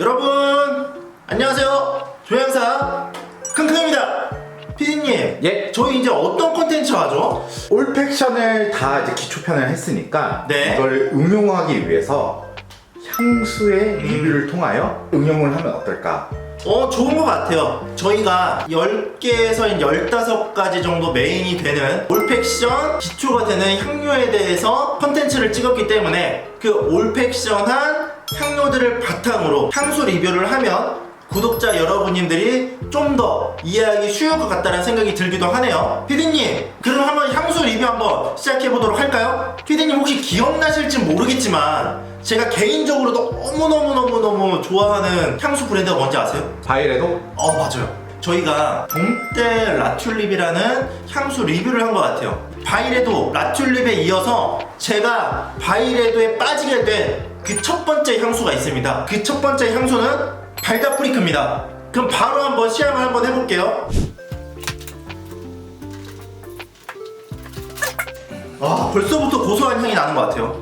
여러분 안녕하세요 조향사 킁킁입니다 피디님 예. 저희 이제 어떤 콘텐츠 하죠? 올 팩션을 다 이제 기초편을 했으니까 네. 이걸 응용하기 위해서 향수의 음. 리뷰를 통하여 응용을 하면 어떨까? 어 좋은 것 같아요 저희가 10개에서 15가지 정도 메인이 되는 올팩션 기초가 되는 향료에 대해서 컨텐츠를 찍었기 때문에 그 올팩션한 향료들을 바탕으로 향수 리뷰를 하면 구독자 여러분님들이 좀 더 이해하기 쉬울 것 같다는 생각이 들기도 하네요 피디님 그럼 한번 향수 리뷰 한번 시작해 보도록 할까요? 피디님 혹시 기억나실지 모르겠지만 제가 개인적으로 너무너무너무너무 좋아하는 향수 브랜드가 뭔지 아세요? 바이레도 어 맞아요 저희가 동때 라튤립이라는 향수 리뷰를 한 것 같아요 바이레도 라튤립에 이어서 제가 바이레도에 빠지게 된 그 첫 번째 향수가 있습니다. 그 첫 번째 향수는 발다프리크입니다. 그럼 바로 한번 시향을 한번 해볼게요. 아 벌써부터 고소한 향이 나는 것 같아요.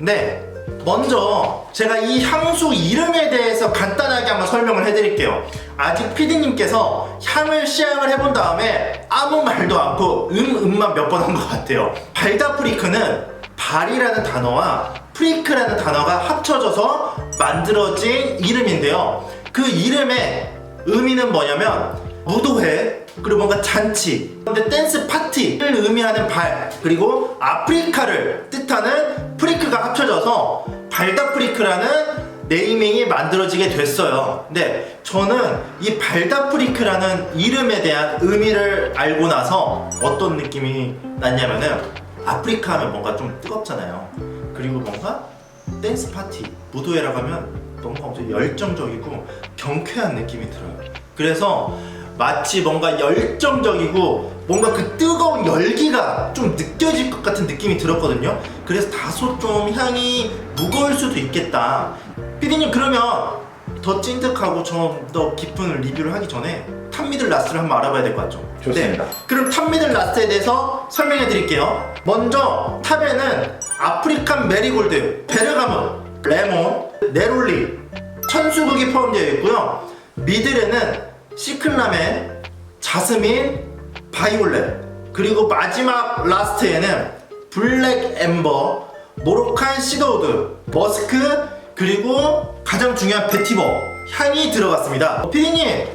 네 먼저 제가 이 향수 이름에 대해서 간단하게 한번 설명을 해드릴게요. 아직 피디님께서 향을 시향을 해본 다음에 아무 말도 않고 음 음만 몇 번 한 것 같아요. 발다프리크는 발이라는 단어와 프리크라는 단어가 합쳐져서 만들어진 이름인데요. 그 이름의 의미는 뭐냐면 무도회 그리고 뭔가 잔치 근데 댄스 파티를 의미하는 발 그리고 아프리카를 뜻하는 프리크가 합쳐져서 발다프리크라는 네이밍이 만들어지게 됐어요. 근데 저는 이 발다프리크라는 이름에 대한 의미를 알고 나서 어떤 느낌이 났냐면은 아프리카 하면 뭔가 좀 뜨겁잖아요. 그리고 뭔가 댄스 파티 무도회라고 하면 뭔가 엄청 열정적이고 경쾌한 느낌이 들어요. 그래서 마치 뭔가 열정적이고 뭔가 그 뜨거운 열기가 좀 느껴질 것 같은 느낌이 들었거든요. 그래서 다소 좀 향이 무거울 수도 있겠다. 피디님 그러면 더 찐득하고 좀 더 깊은 리뷰를 하기 전에 탑미들 라스를 한번 알아봐야 될 것 같죠? 좋습니다. 네. 그럼 탑미들 라스트에 대해서 설명해 드릴게요. 먼저 탑에는 아프리칸 메리골드, 베르가모, 레몬, 네롤리, 천수국이 포함되어 있고요. 미들에는 시클라멘, 자스민, 바이올렛, 그리고 마지막 라스트에는 블랙 엠버, 모로칸 시더우드, 머스크, 그리고 가장 중요한 베티버 향이 들어갔습니다. 어, 피디님,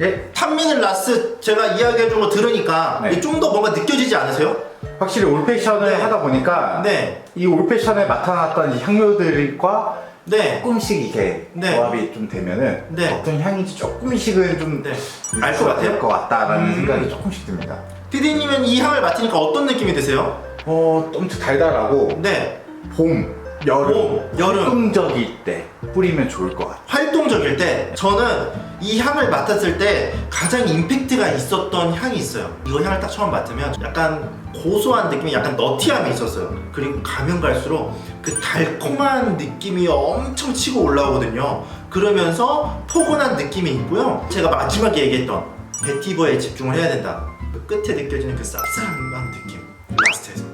예. 탐미는 라스 제가 이야기해준 거 들으니까 네. 좀 더 뭔가 느껴지지 않으세요? 확실히 올팩션을 네. 하다 보니까 네, 이 나타났던 이 향료들과 네, 조금씩 이게 네. 조합이 좀 되면은 네. 어떤 향인지 조금씩은 좀 네. 알것 같아요? 될것 같다라는 음. 생각이 조금씩 듭니다. 피디님은 이 향을 맡으니까 어떤 느낌이 드세요? 어, 엄청 달달하고 네, 봄, 여름, 봄, 여름. 활동적일 때 뿌리면 좋을 것 같아요. 활동적일 때 저는 이 향을 맡았을 때 가장 임팩트가 있었던 향이 있어요. 이거 향을 딱 처음 맡으면 약간 고소한 느낌이 약간 너티함이 있었어요. 그리고 가면 갈수록 그 달콤한 느낌이 엄청 치고 올라오거든요. 그러면서 포근한 느낌이 있고요. 제가 마지막에 얘기했던 베티버에 집중을 해야 된다. 그 끝에 느껴지는 그 쌉싸름한 느낌. 라스트에서.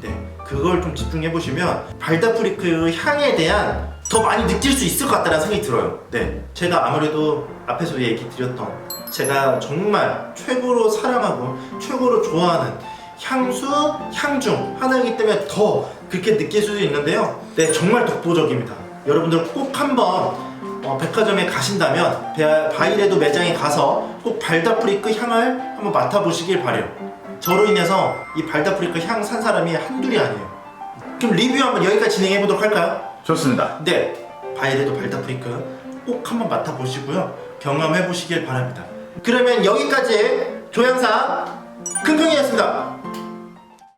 네, 그걸 좀 집중해 보시면 발다프리크 향에 대한 더 많이 느낄 수 있을 것 같다는 생각이 들어요. 네, 제가 아무래도 앞에서 얘기 드렸던 제가 정말 최고로 사랑하고 최고로 좋아하는 향수, 향중 하나이기 때문에 더 그렇게 느낄 수도 있는데요. 네, 정말 독보적입니다. 여러분들 꼭 한번 어, 백화점에 가신다면 베- 바이레도 매장에 가서 꼭 발다프리크 향을 한번 맡아보시길 바래요. 저로 인해서 이 발다프리크 향 산 사람이 한둘이 아니에요. 그럼 리뷰 한번 여기까지 진행해 보도록 할까요? 좋습니다. 네, 바이레도 발다프리크 꼭 한번 맡아보시고요. 경험해 보시길 바랍니다. 그러면 여기까지 조향사 킁킁이었습니다.